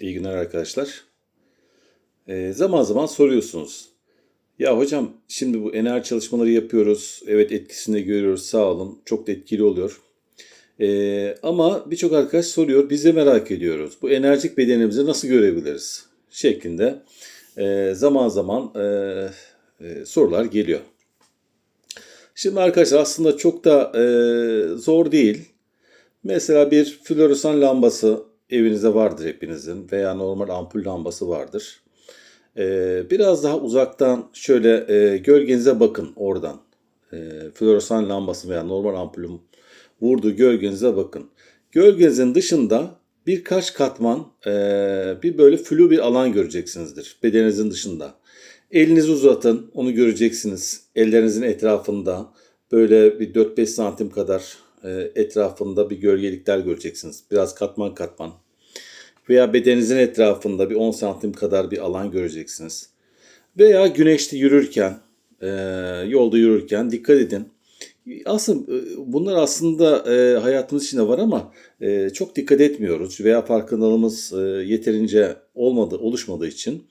İyi günler arkadaşlar. Ee, zaman zaman soruyorsunuz. Ya hocam şimdi bu enerji çalışmaları yapıyoruz. Evet etkisini görüyoruz sağ olun. Çok da etkili oluyor. Ee, ama birçok arkadaş soruyor. Biz de merak ediyoruz. Bu enerjik bedenimizi nasıl görebiliriz? Şeklinde e, zaman zaman e, e, sorular geliyor. Şimdi arkadaşlar aslında çok da e, zor değil. Mesela bir floresan lambası evinizde vardır hepinizin veya normal ampul lambası vardır. Ee, biraz daha uzaktan şöyle e, gölgenize bakın oradan. E, floresan lambası veya normal ampulün vurduğu gölgenize bakın. Gölgenizin dışında birkaç katman e, bir böyle flu bir alan göreceksinizdir bedeninizin dışında. Elinizi uzatın onu göreceksiniz. Ellerinizin etrafında böyle bir 4-5 santim kadar etrafında bir gölgelikler göreceksiniz. Biraz katman katman. Veya bedeninizin etrafında bir 10 santim kadar bir alan göreceksiniz. Veya güneşte yürürken, e, yolda yürürken dikkat edin. Aslında e, bunlar aslında e, hayatımız içinde var ama e, çok dikkat etmiyoruz veya farkındalığımız e, yeterince olmadı, oluşmadığı için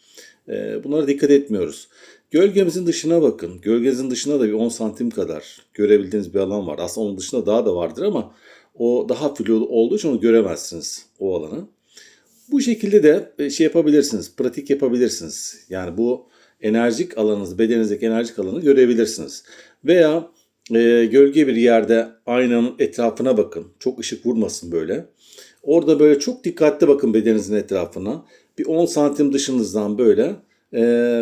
e, bunlara dikkat etmiyoruz. Gölgemizin dışına bakın. Gölgenizin dışına da bir 10 santim kadar görebildiğiniz bir alan var. Aslında onun dışında daha da vardır ama o daha flu olduğu için onu göremezsiniz o alanı. Bu şekilde de e, şey yapabilirsiniz, pratik yapabilirsiniz. Yani bu enerjik alanınız, bedeninizdeki enerjik alanı görebilirsiniz. Veya e, gölge bir yerde aynanın etrafına bakın. Çok ışık vurmasın böyle. Orada böyle çok dikkatli bakın bedeninizin etrafına. Bir 10 santim dışınızdan böyle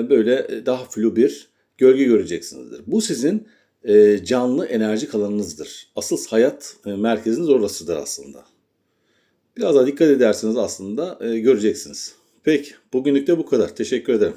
böyle daha flu bir gölge göreceksinizdir. Bu sizin e, canlı enerjik alanınızdır. Asıl hayat e, merkeziniz orasıdır aslında. Biraz daha dikkat ederseniz aslında e, göreceksiniz. Peki bugünlük de bu kadar. Teşekkür ederim.